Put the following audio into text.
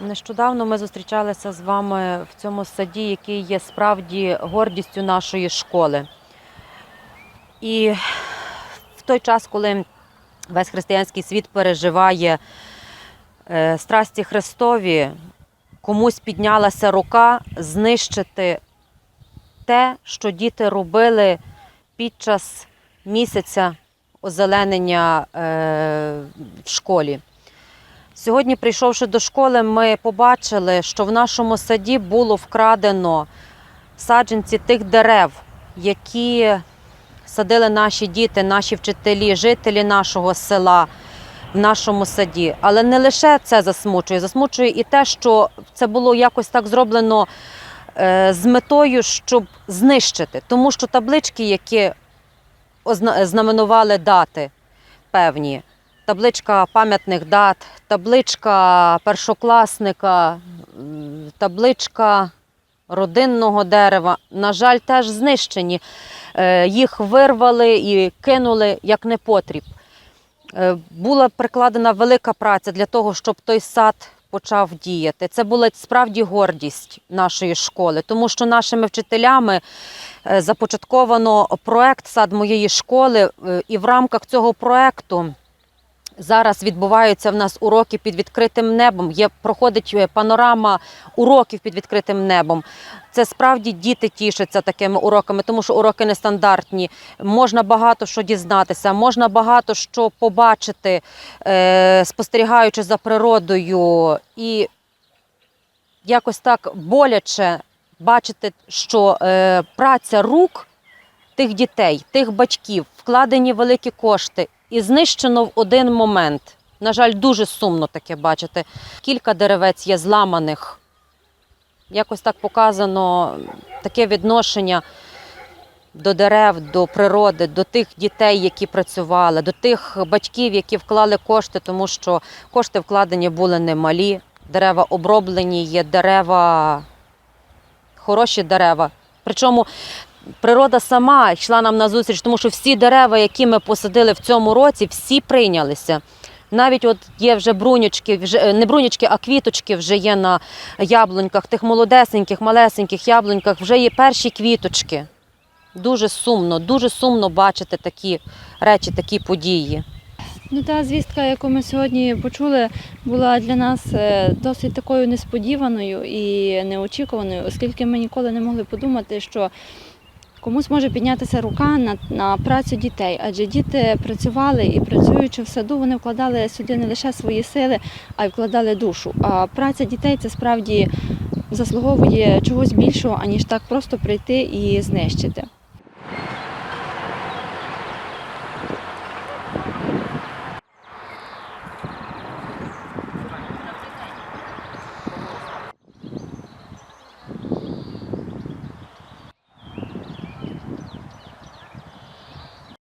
Нещодавно ми зустрічалися з вами в цьому саді, який є справді гордістю нашої школи. І в той час, коли весь християнський світ переживає е, страсті Христові, комусь піднялася рука знищити те, що діти робили під час місяця озеленення е, в школі. Сьогодні, прийшовши до школи, ми побачили, що в нашому саді було вкрадено саджанці тих дерев, які садили наші діти, наші вчителі, жителі нашого села в нашому саді. Але не лише це засмучує, засмучує і те, що це було якось так зроблено е, з метою, щоб знищити. Тому що таблички, які знаменували дати певні, табличка пам'ятних дат, табличка першокласника, табличка родинного дерева, на жаль, теж знищені. Е, Їх вирвали і кинули як непотріб. Е, Була прикладена велика праця для того, щоб той сад почав діяти. Це була справді гордість нашої школи, тому що нашими вчителями е, започатковано проект сад моєї школи, і в рамках цього проекту зараз відбуваються в нас уроки під відкритим небом. Є проходить е, панорама уроків під відкритим небом. Це справді діти тішаться такими уроками, тому що уроки нестандартні. Можна багато що дізнатися, можна багато що побачити, е, спостерігаючи за природою, і якось так боляче бачити, що е, праця рук тих дітей, тих батьків, вкладені великі кошти і знищено в один момент. На жаль, дуже сумно таке бачити. Кілька деревець є зламаних. Якось так показано таке відношення до дерев, до природи, до тих дітей, які працювали, до тих батьків, які вклали кошти, тому що кошти вкладені були немалі. Дерева оброблені, є дерева, хороші дерева. Причому природа сама йшла нам на зустріч, тому що всі дерева, які ми посадили в цьому році, всі прийнялися. Навіть от є вже брунючки, вже е, не брунючки, а квіточки вже є на яблуньках, тих молодесеньких, малесеньких яблуньках, вже є перші квіточки. Дуже сумно, дуже сумно бачити такі речі, такі події. Ну, та звістка, яку ми сьогодні почули, була для нас е, досить такою несподіваною і неочікуваною, оскільки ми ніколи не могли подумати, що комусь може піднятися рука на, на працю дітей, адже діти працювали і працюючи в саду, вони вкладали сюди не лише свої сили, а й вкладали душу. А праця дітей це справді заслуговує чогось більшого, аніж так просто прийти і знищити.